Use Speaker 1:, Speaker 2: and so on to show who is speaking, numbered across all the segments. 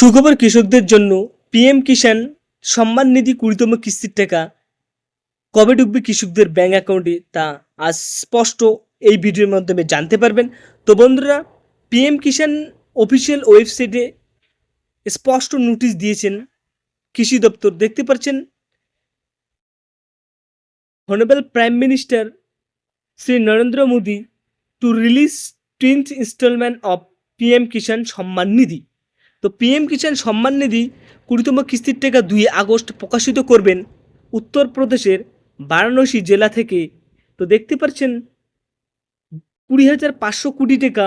Speaker 1: সুখবর কৃষকদের জন্য পিএম কিষাণ সম্মান নিধি কুড়িতম কিস্তির টাকা। কবে ঢুকবে কৃষকদের ব্যাঙ্ক অ্যাকাউন্টে তা আজ স্পষ্ট এই ভিডিওর মাধ্যমে জানতে পারবেন। তো বন্ধুরা, পিএম কিষাণ অফিসিয়াল ওয়েবসাইটে স্পষ্ট নোটিশ দিয়েছেন কৃষি দপ্তর। দেখতে পাচ্ছেন honourable prime minister Shri Narendra Modi to release twentieth instalment of PM Kisan Samman Nidhi তো পিএম কিষাণ সম্মান নিধি কুড়িতম কিস্তির টাকা দুই আগস্ট প্রকাশিত করবেন উত্তরপ্রদেশের বারাণসী জেলা থেকে। তো দেখতে পাচ্ছেন, কুড়ি হাজার পাঁচশো কোটি টাকা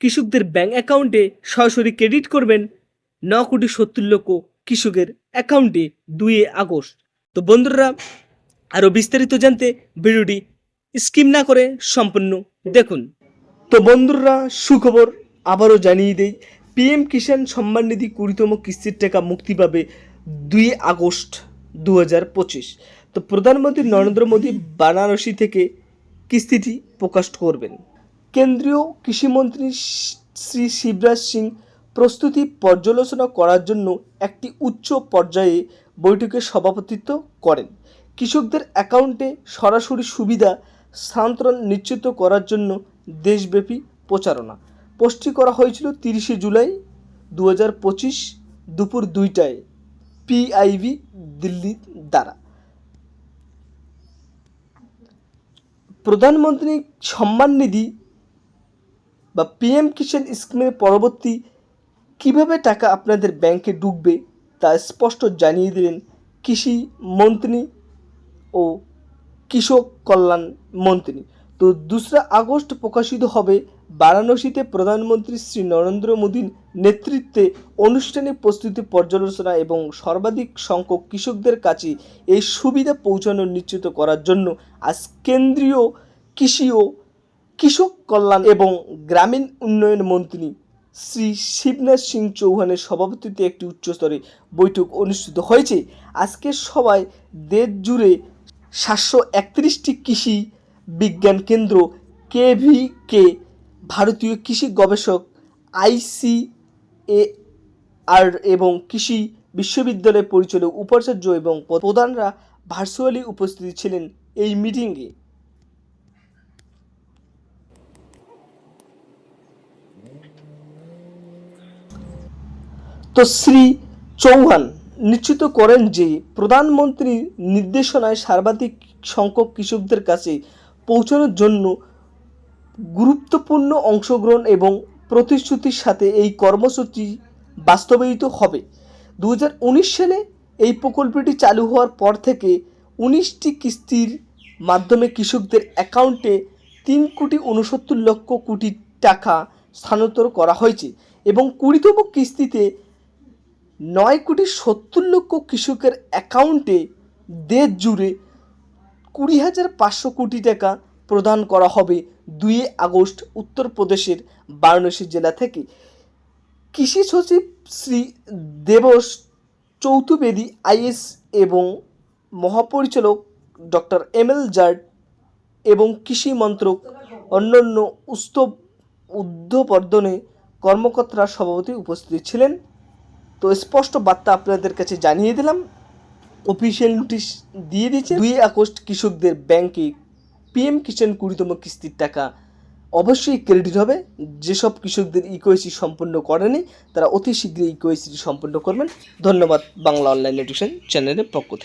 Speaker 1: কৃষকদের ব্যাঙ্ক অ্যাকাউন্টে সরাসরি ক্রেডিট করবেন ন কোটি সত্তর লক্ষ কৃষকের অ্যাকাউন্টে দুই আগস্ট। তো বন্ধুরা, আরও বিস্তারিত জানতে ভিডিওটি স্কিম না করে সম্পূর্ণ দেখুন। তো বন্ধুরা, সুখবর আবারও জানিয়ে দেই পিএম কিষাণ সম্মান নিধি কুড়িতম কিস্তির টাকা মুক্তি পাবে দুই আগস্ট দু হাজার পঁচিশ। তো প্রধানমন্ত্রী নরেন্দ্র মোদী বারাণসী থেকে কিস্তিটি প্রকাশ করবেন। কেন্দ্রীয় কৃষিমন্ত্রী শ্রী শিবরাজ সিং প্রস্তুতি পর্যালোচনা করার জন্য একটি উচ্চ পর্যায়ে বৈঠকে সভাপতিত্ব করেন। কৃষকদের অ্যাকাউন্টে সরাসরি সুবিধা স্থানান্তরণ নিশ্চিত করার জন্য দেশব্যাপী প্রচারণা। পোস্টটি করা হয়েছিল তিরিশে জুলাই দু হাজার পঁচিশ দুপুর দুইটায় পিআইবি দিল্লি দ্বারা। প্রধানমন্ত্রী সম্মান নিধি বা পিএম কিষাণ স্কিমের পরবর্তী কীভাবে টাকা আপনাদের ব্যাংকে ঢুকবে তা স্পষ্ট জানিয়ে দিলেন কৃষি মন্ত্রী ও কৃষক কল্যাণ মন্ত্রী। তো দোসরা আগস্ট প্রকাশিত হবে বারাণসীতে প্রধানমন্ত্রী শ্রী নরেন্দ্র মোদীর নেতৃত্বে অনুষ্ঠানে প্রস্তুতি পর্যালোচনা এবং সর্বাধিক সংখ্যক কৃষকদের কাছে এই সুবিধা পৌঁছানো নিশ্চিত করার জন্য আজ কেন্দ্রীয় কৃষি ও কৃষক কল্যাণ এবং গ্রামীণ উন্নয়ন মন্ত্রী শ্রী শিবনাথ সিং চৌহানের সভাপতিত্বে একটি উচ্চস্তরে বৈঠক অনুষ্ঠিত হয়েছে। আজকের সভায় দেশ জুড়ে সাতশো একত্রিশটি কৃষি বিজ্ঞান কেন্দ্র, কেভিকে ভারতীয় কৃষি গবেষক আইসি এ আর এবং কৃষি বিশ্ববিদ্যালয়ের পরিচালক উপাচার্য এবং প্রধানরা ভার্চুয়ালি উপস্থিত ছিলেন এই মিটিংয়ে। তো শ্রী চৌহান নিশ্চিত করেন যে প্রধানমন্ত্রীর নির্দেশনায় সর্বাধিক সংখ্যক কৃষকদের কাছে পৌঁছানোর জন্য গুরুত্বপূর্ণ অংশগ্রহণ এবং প্রতিশ্রুতির সাথে এই কর্মসূচি বাস্তবায়িত হবে। দু হাজার উনিশ সালে এই প্রকল্পটি চালু হওয়ার পর থেকে উনিশটি কিস্তির মাধ্যমে কৃষকদের অ্যাকাউন্টে তিন কোটি উনসত্তর লক্ষ কোটি টাকা স্থানান্তর করা হয়েছে এবং কুড়িতম কিস্তিতে নয় কোটি সত্তর লক্ষ কৃষকের অ্যাকাউন্টে দেশ জুড়ে কুড়ি হাজার পাঁচশো কোটি টাকা প্রদান করা হবে। দুই আগস্ট উত্তরপ্রদেশের বারাণসী জেলা থেকে কৃষি সচিব শ্রী দেবস চৌথুবেদী আইএস এবং মহাপরিচালক ডক্টর এম এল জার্ড এবং কৃষি মন্ত্রক অন্যান্য উস্তব উদ্ধবর্ধনে কর্মকর্তারা সভাপতি উপস্থিত ছিলেন। তো স্পষ্ট বার্তা আপনাদের কাছে জানিয়ে দিলাম। অফিসিয়াল নোটিশ দিয়ে দিয়েছে। দুই আগস্ট কৃষকদের ব্যাংকে পিএম কিষাণ কুড়িতম কিস্তির টাকা অবশ্যই ক্রেডিট হবে। যেসব কৃষকদের ইকোয়েসি সম্পন্ন করেনি তারা অতি শীঘ্রই ইকোয়েসি সম্পন্ন করবেন। ধন্যবাদ বাংলা অনলাইন এডুকেশন চ্যানেলের পক্ষ থেকে।